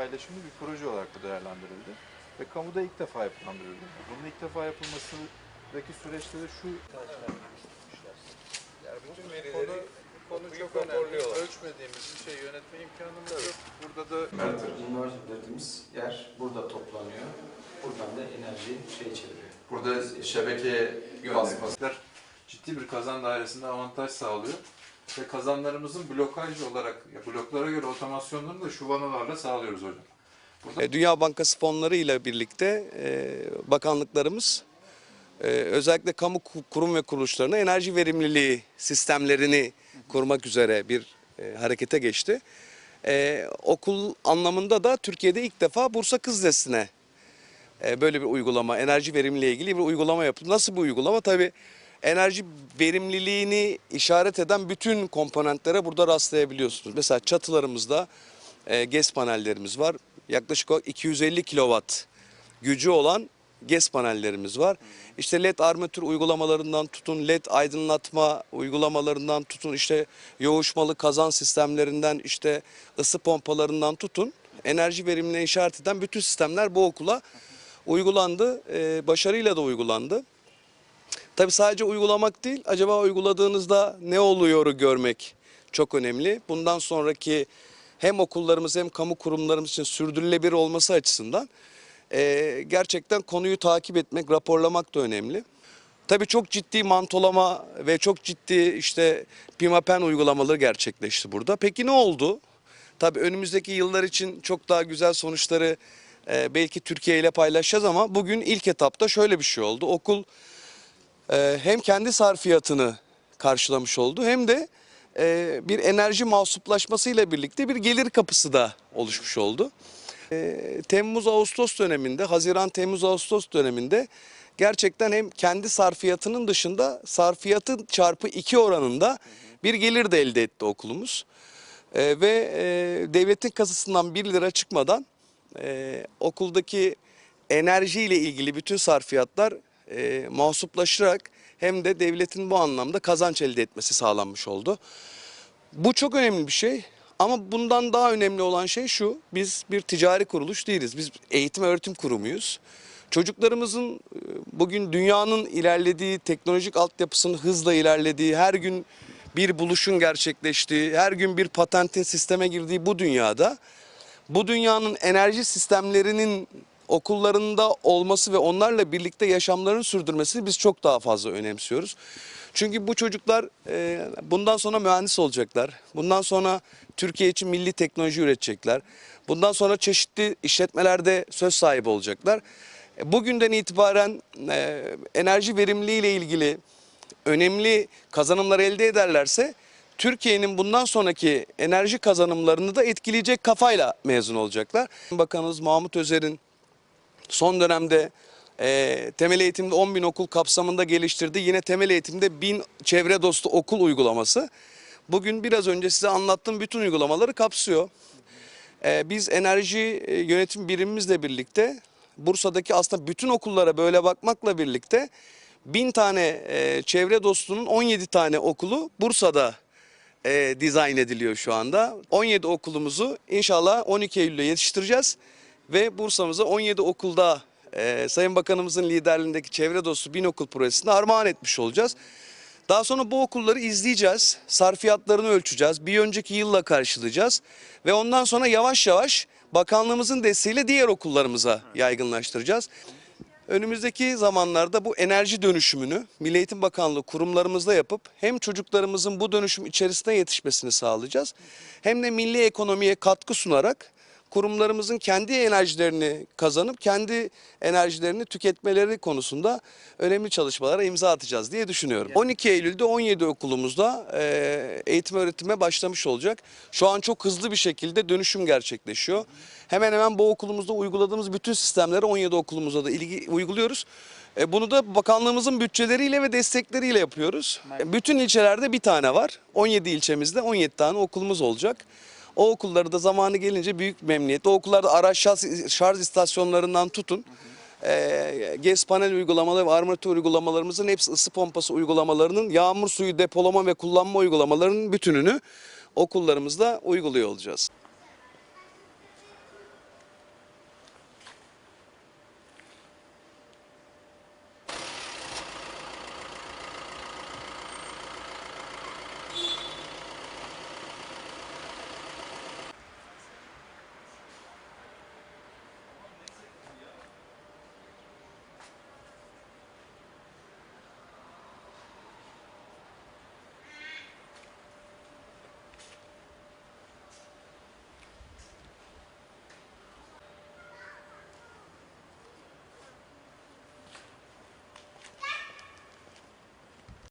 paylaşımlı bir proje olarak bu değerlendirildi. Ve kamuda ilk defa yapılan bir ürün. Bunun ilk defa yapılmasındaki süreçte de şu Yani bütün konu, verileri konu çok önemli. raporluyorlar. Ölçmediğimiz bir şey yönetme imkanımız yok. Burada da Inverter dediğimiz yer burada toplanıyor. Buradan da enerji şey çeviriyor. Burada şebeke basmasılar ciddi bir kazan dairesinde avantaj sağlıyor. Ve kazanlarımızın blokaj olarak, bloklara göre otomasyonlarını da şu vanalarla sağlıyoruz hocam. E, Dünya Bankası fonları ile birlikte e, bakanlıklarımız e, özellikle kamu ku- kurum ve kuruluşlarına enerji verimliliği sistemlerini kurmak üzere bir harekete geçti. Okul anlamında da Türkiye'de ilk defa Bursa Kız Desti'ne e, böyle bir uygulama, enerji verimliliği ilgili bir uygulama yapıldı. Nasıl bir uygulama? Tabii enerji verimliliğini işaret eden bütün komponentlere burada rastlayabiliyorsunuz. Mesela çatılarımızda e, GES panellerimiz var. Yaklaşık o 250 kilowatt gücü olan GES panellerimiz var. İşte LED armatür uygulamalarından tutun, LED aydınlatma uygulamalarından tutun, işte yoğuşmalı kazan sistemlerinden, işte ısı pompalarından tutun. Enerji verimliliğine işaret eden bütün sistemler bu okula uygulandı. E, başarıyla da uygulandı. Tabii sadece uygulamak değil, acaba uyguladığınızda ne oluyoru görmek çok önemli. Bundan sonraki hem okullarımız hem kamu kurumlarımız için sürdürülebilir olması açısından eee, gerçekten konuyu takip etmek, raporlamak da önemli. Tabii çok ciddi mantolama ve çok ciddi işte pimapen uygulamaları gerçekleşti burada. Peki ne oldu? Tabii önümüzdeki yıllar için çok daha güzel sonuçları eee, belki Türkiye ile paylaşacağız ama bugün ilk etapta şöyle bir şey oldu. Okul e, hem kendi sarfiyatını karşılamış oldu hem de e, bir enerji mahsuplaşmasıyla birlikte bir gelir kapısı da oluşmuş oldu. E, Temmuz-Ağustos döneminde, Haziran-Temmuz-Ağustos döneminde gerçekten hem kendi sarfiyatının dışında sarfiyatı çarpı 2 oranında bir gelir de elde etti okulumuz. E, ve e, devletin kasasından 1 lira çıkmadan e, okuldaki enerjiyle ilgili bütün sarfiyatlar e, mahsuplaşarak hem de devletin bu anlamda kazanç elde etmesi sağlanmış oldu. Bu çok önemli bir şey ama bundan daha önemli olan şey şu. Biz bir ticari kuruluş değiliz. Biz eğitim öğretim kurumuyuz. Çocuklarımızın e, bugün dünyanın ilerlediği, teknolojik altyapısının hızla ilerlediği, her gün bir buluşun gerçekleştiği, her gün bir patentin sisteme girdiği bu dünyada bu dünyanın enerji sistemlerinin okullarında olması ve onlarla birlikte yaşamlarını sürdürmesini biz çok daha fazla önemsiyoruz. Çünkü bu çocuklar e, bundan sonra mühendis olacaklar. Bundan sonra Türkiye için milli teknoloji üretecekler. Bundan sonra çeşitli işletmelerde söz sahibi olacaklar. E, Bugünden itibaren e, enerji verimliliği ile ilgili önemli kazanımlar elde ederlerse Türkiye'nin bundan sonraki enerji kazanımlarını da etkileyecek kafayla mezun olacaklar. Bakanımız Mahmut Özer'in son dönemde e, temel eğitimde 10 bin okul kapsamında geliştirdi. Yine temel eğitimde 1000 çevre dostu okul uygulaması. Bugün biraz önce size anlattığım bütün uygulamaları kapsıyor. E, biz enerji e, yönetim birimimizle birlikte Bursa'daki aslında bütün okullara böyle bakmakla birlikte bin tane e, çevre dostunun 17 tane okulu Bursa'da e, dizayn ediliyor şu anda. 17 okulumuzu inşallah 12 Eylül'e yetiştireceğiz ve Bursa'mıza 17 okulda e, Sayın Bakanımızın liderliğindeki çevre dostu bin okul projesinde armağan etmiş olacağız. Daha sonra bu okulları izleyeceğiz, sarfiyatlarını ölçeceğiz, bir önceki yılla karşılayacağız ve ondan sonra yavaş yavaş bakanlığımızın desteğiyle diğer okullarımıza yaygınlaştıracağız. Önümüzdeki zamanlarda bu enerji dönüşümünü Milli Eğitim Bakanlığı kurumlarımızda yapıp hem çocuklarımızın bu dönüşüm içerisinde yetişmesini sağlayacağız hem de milli ekonomiye katkı sunarak kurumlarımızın kendi enerjilerini kazanıp kendi enerjilerini tüketmeleri konusunda önemli çalışmalara imza atacağız diye düşünüyorum. 12 Eylül'de 17 okulumuzda e, eğitim öğretime başlamış olacak. Şu an çok hızlı bir şekilde dönüşüm gerçekleşiyor. Hemen hemen bu okulumuzda uyguladığımız bütün sistemleri 17 okulumuzda da ilgi, uyguluyoruz. E, Bunu da bakanlığımızın bütçeleriyle ve destekleriyle yapıyoruz. E, Bütün ilçelerde bir tane var. 17 ilçemizde 17 tane okulumuz olacak. O okulları da zamanı gelince büyük memnuniyetle o okullarda araç şarj, şarj istasyonlarından tutun. E, GES panel uygulamaları ve armatür uygulamalarımızın hepsi ısı pompası uygulamalarının yağmur suyu depolama ve kullanma uygulamalarının bütününü okullarımızda uyguluyor olacağız.